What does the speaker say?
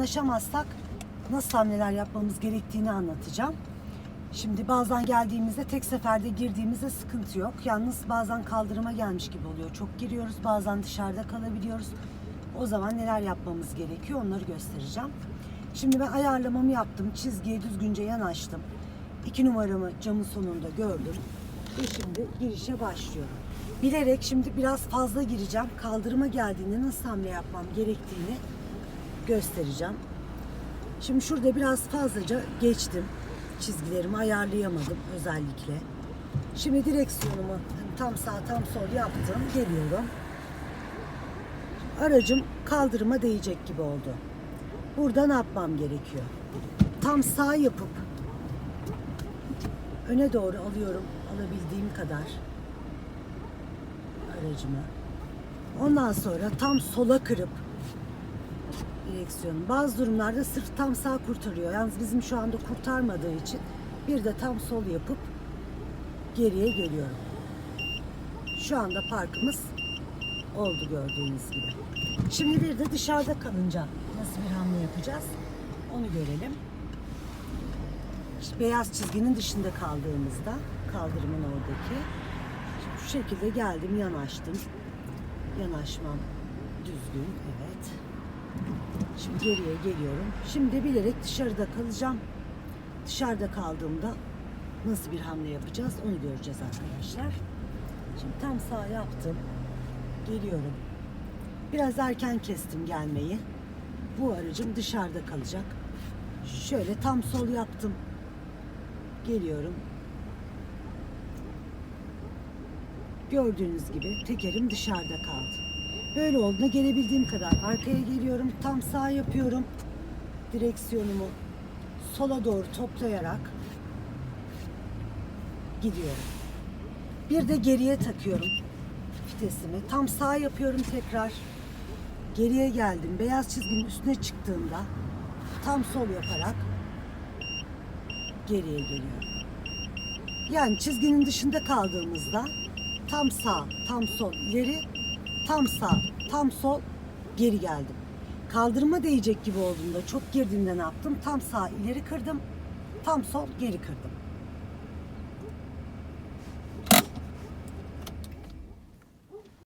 anlaşamazsak nasıl hamleler yapmamız gerektiğini anlatacağım. Şimdi bazen geldiğimizde tek seferde girdiğimizde sıkıntı yok. Yalnız bazen kaldırıma gelmiş gibi oluyor. Çok giriyoruz bazen dışarıda kalabiliyoruz. O zaman neler yapmamız gerekiyor onları göstereceğim. Şimdi ben ayarlamamı yaptım. Çizgiye düzgünce yanaştım. İki numaramı camın sonunda gördüm. Ve şimdi girişe başlıyorum. Bilerek şimdi biraz fazla gireceğim. Kaldırıma geldiğinde nasıl hamle yapmam gerektiğini göstereceğim. Şimdi şurada biraz fazlaca geçtim. Çizgilerimi ayarlayamadım özellikle. Şimdi direksiyonumu tam sağ tam sol yaptım. Geliyorum. Aracım kaldırıma değecek gibi oldu. Burada ne yapmam gerekiyor? Tam sağ yapıp öne doğru alıyorum alabildiğim kadar aracımı. Ondan sonra tam sola kırıp direksiyonu. Bazı durumlarda sırf tam sağ kurtarıyor. Yalnız bizim şu anda kurtarmadığı için bir de tam sol yapıp geriye geliyorum. Şu anda parkımız oldu gördüğünüz gibi. Şimdi bir de dışarıda kalınca nasıl bir hamle yapacağız onu görelim. İşte beyaz çizginin dışında kaldığımızda kaldırımın oradaki şimdi şu şekilde geldim yanaştım. Yanaşmam düzgün evet. Şimdi geriye geliyorum. Şimdi bilerek dışarıda kalacağım. Dışarıda kaldığımda nasıl bir hamle yapacağız onu göreceğiz arkadaşlar. Şimdi tam sağ yaptım. Geliyorum. Biraz erken kestim gelmeyi. Bu aracım dışarıda kalacak. Şöyle tam sol yaptım. Geliyorum. Gördüğünüz gibi tekerim dışarıda kaldı. Böyle olduğunda gelebildiğim kadar arkaya geliyorum. Tam sağ yapıyorum. Direksiyonumu sola doğru toplayarak gidiyorum. Bir de geriye takıyorum vitesimi. Tam sağ yapıyorum tekrar. Geriye geldim. Beyaz çizginin üstüne çıktığımda tam sol yaparak geriye geliyorum. Yani çizginin dışında kaldığımızda tam sağ, tam sol, ileri, tam sağ, tam sol, geri geldim. Kaldırıma değecek gibi olduğunda çok girdiğimde ne yaptım? Tam sağ ileri kırdım, tam sol geri kırdım.